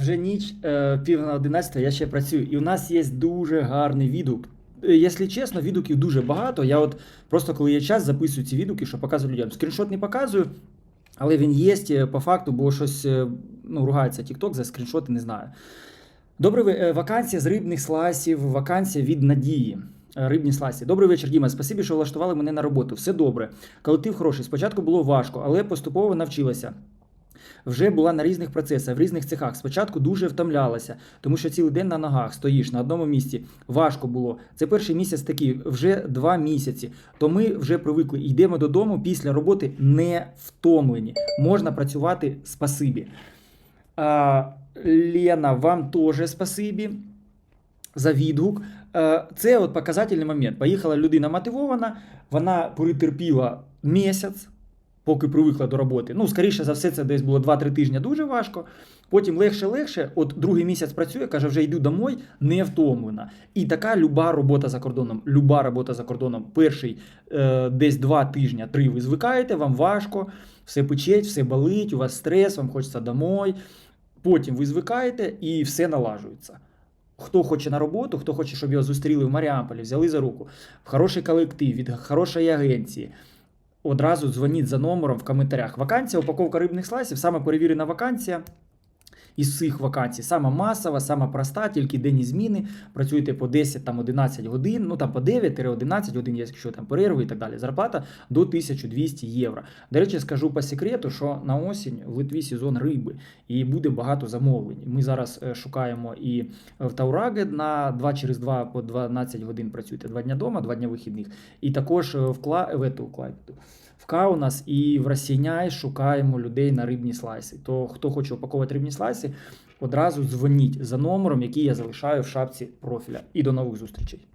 Вже ніч е, пів на 11, я ще працюю. І у нас є дуже гарний відгук. Е, Якщо чесно, відгуків дуже багато. Я от просто коли є час, записую ці відгуки, щоб показую людям. Скріншот не показую, але він є е, по факту, бо щось ну, ругається TikTok за скріншоти, не знаю. Добрий е, вакансія з рибних слайсів, вакансія від надії. Рибні слайси. Добрий вечір, Діма. Спасибі, що влаштували мене на роботу. Все добре. Колектив хороший. Спочатку було важко, але поступово навчилася. Вже була на різних процесах, в різних цехах. Спочатку дуже втомлялася, тому що цілий день на ногах стоїш на одному місці. Важко було. Це перший місяць такий, вже два місяці. То ми вже привикли. Йдемо додому після роботи не втомлені. Можна працювати спасибі. А, Лена, вам теж спасибі за відгук. Е, Це от показательний момент. Поїхала людина мотивована, вона перетерпіла місяць, поки привикла до роботи. Ну, скоріше за все, це десь було 2-3 тижні дуже важко. Потім легше-легше, от другий місяць працює, каже, вже йду домой, не втомлена. І така люба робота за кордоном. Люба робота за кордоном. Перший е, десь 2 тижні, 3 ви звикаєте, вам важко, все печеть, все болить, у вас стрес, вам хочеться домой. Потім ви звикаєте і все налажується. Хто хоче на роботу, хто хоче, щоб його зустріли в Маріамполі, взяли за руку, в хороший колектив, від хорошої агенції. Одразу дзвоніть за номером в коментарях. Вакансія, упаковка рибних слайсів, саме перевірена вакансія. Із цих вакансій сама масова, сама проста, тільки денні зміни. Працюєте по 10-11 годин, ну там по 9-11 годин, якщо там перерви і так далі. Зарплата до 1200 євро. До речі, скажу по секрету, що на осінь в Литві сезон риби і буде багато замовлень. Ми зараз е, шукаємо і в Таураге на 2 через 2 по 12 годин працюєте. Два дня вдома, два дня вихідних. І також е, в, Кла... в, ету. В Каунас і в Росіняй шукаємо людей на рибні слайси. То хто хоче опаковувати рибні слайси, одразу дзвоніть за номером, який я залишаю в шапці профіля. І до нових зустрічей.